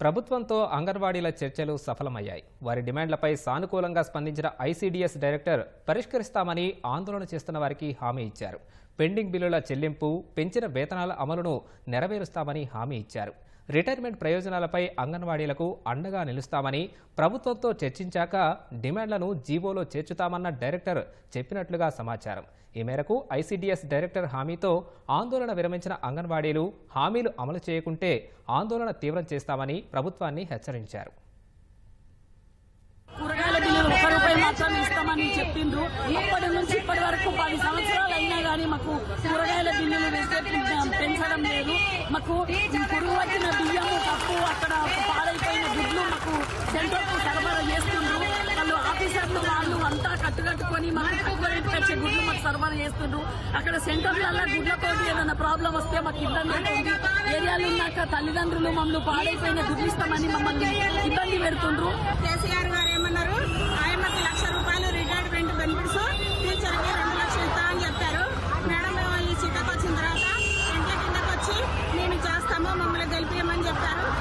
ప్రభుత్వంతో అంగన్వాడీల చర్చలు సఫలమయ్యాయి. వారి డిమాండ్లపై సానుకూలంగా స్పందించిన ఐసీడీఎస్ డైరెక్టర్ పరిష్కరిస్తామని ఆందోళన చేస్తున్న వారికి హామీ ఇచ్చారు. పెండింగ్ బిల్లుల చెల్లింపు పెంచిన వేతనాల అమలును నెరవేరుస్తామని హామీ ఇచ్చారు. రిటైర్మెంట్ ప్రయోజనాలపై అంగన్వాడీలకు అండగా నిలుస్తామని ప్రభుత్వంతో చర్చించాక డిమాండ్లను జీవోలో చేర్చుతామన్న డైరెక్టర్ చెప్పినట్లుగా సమాచారం. ఈ మేరకు ఐసీడీఎస్ డైరెక్టర్ హామీతో ఆందోళన విరమించిన అంగన్వాడీలు హామీలు అమలు చేయకుంటే ఆందోళన తీవ్రం చేస్తామని ప్రభుత్వాన్ని హెచ్చరించారు కూరగాయల బిల్లులు ఒక రూపాయి మాత్రం పెట్టిండ్రు అప్పటి నుంచి ఇప్పటి వరకు పది సంవత్సరాలు అయినా కానీ మాకు కూరగాయల బిల్లులు వెజిటేబుల్ పెంచడం లేదు. మాకు పురుగు వచ్చిన బియ్యము పప్పు అక్కడ పాడైపోయిన గుడ్లు మాకు సెంటర్కు సరఫరా చేస్తుండ్రు. వాళ్ళు ఆఫీసర్లు వాళ్ళు అంతా కట్టుకట్టుకొని మాకు తక్కువ రేటుకి వచ్చే గుడ్లు మాకు సరఫరా చేస్తుండ్రు. అక్కడ సెంటర్లలో గుడ్లతోటి ఏదైనా ప్రాబ్లం వస్తే మాకు ఇబ్బంది అవుతుంది. ఏరియాలో ఉన్నాక తల్లిదండ్రులు మమ్మల్ని పాడైపోయిన గుడ్లు ఇస్తామని మమ్మల్ని ఇబ్బంది పెడుతుండ్రు. కేసీఆర్ గారు ఏమన్నారు? zaman Jakarta.